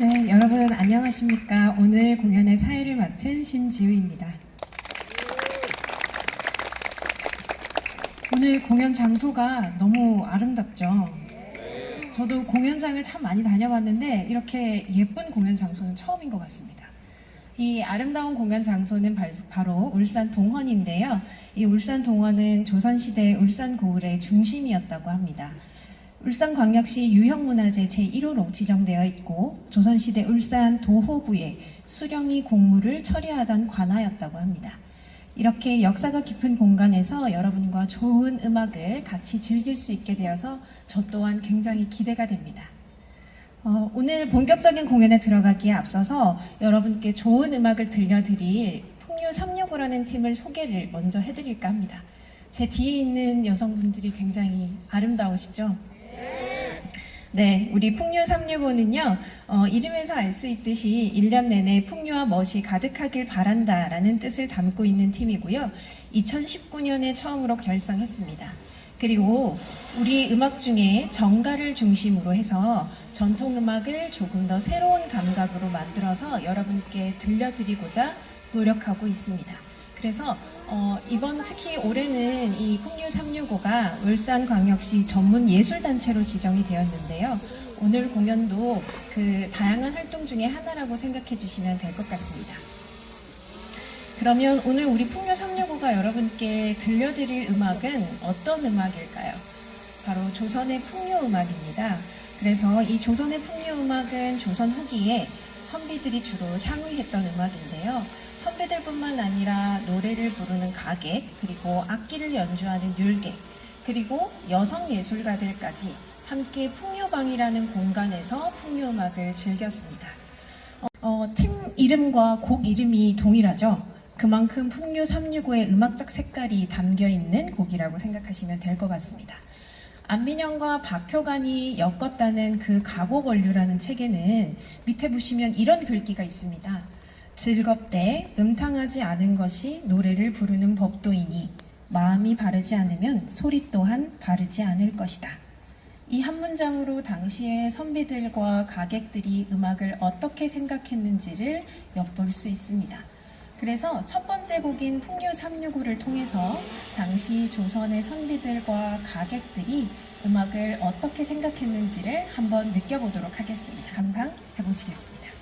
네, 여러분 안녕하십니까. 오늘 공연의 사회를 맡은 심지우입니다. 오늘 공연 장소가 너무 아름답죠. 저도 공연장을 참 많이 다녀봤는데 이렇게 예쁜 공연 장소는 처음인 것 같습니다. 이 아름다운 공연 장소는 발- 바로 울산 동원인데요. 이 울산 동원은 조선시대 울산 고을의 중심이었다고 합니다. 울산광역시 유형문화재 제1호로 지정되어 있고 조선시대 울산 도호부에 수령이 공무를 처리하던 관하였다고 합니다. 이렇게 역사가 깊은 공간에서 여러분과 좋은 음악을 같이 즐길 수 있게 되어서 저 또한 굉장히 기대가 됩니다. 어, 오늘 본격적인 공연에 들어가기에 앞서서 여러분께 좋은 음악을 들려드릴 풍류 365라는 팀을 소개를 먼저 해드릴까 합니다. 제 뒤에 있는 여성분들이 굉장히 아름다우시죠? 네, 우리 풍류 365는요, 어, 이름에서 알 수 있듯이 1년 내내 풍류와 멋이 가득하길 바란다 라는 뜻을 담고 있는 팀이고요. 2019년에 처음으로 결성했습니다. 그리고 우리 음악 중에 정가를 중심으로 해서 전통 음악을 조금 더 새로운 감각으로 만들어서 여러분께 들려드리고자 노력하고 있습니다. 그래서 어, 이번 특히 올해는 이 풍류 365가 울산광역시 전문 예술단체로 지정이 되었는데요. 오늘 공연도 그 다양한 활동 중에 하나라고 생각해 주시면 될 것 같습니다. 그러면 오늘 우리 풍류 365가 여러분께 들려드릴 음악은 어떤 음악일까요? 바로 조선의 풍류 음악입니다. 그래서 이 조선의 풍류 음악은 조선 후기에 선비들이 주로 향유했던 음악인데요. 선비들뿐만 아니라 노래를 부르는 가객, 그리고 악기를 연주하는 율객, 그리고 여성 예술가들까지 함께 풍류방이라는 공간에서 풍류 음악을 즐겼습니다. 어, 팀 이름과 곡 이름이 동일하죠. 그만큼 풍류 365의 음악적 색깔이 담겨 있는 곡이라고 생각하시면 될 것 같습니다. 안민영과 박효관이 엮었다는 그 가곡원류라는 책에는 밑에 보시면 이런 글귀가 있습니다. 즐겁되 음탕하지 않은 것이 노래를 부르는 법도이니 마음이 바르지 않으면 소리 또한 바르지 않을 것이다. 이 한 문장으로 당시의 선비들과 가객들이 음악을 어떻게 생각했는지를 엿볼 수 있습니다. 그래서 첫 번째 곡인 풍류 365를 통해서 당시 조선의 선비들과 가객들이 음악을 어떻게 생각했는지를 한번 느껴보도록 하겠습니다. 감상해 보시겠습니다.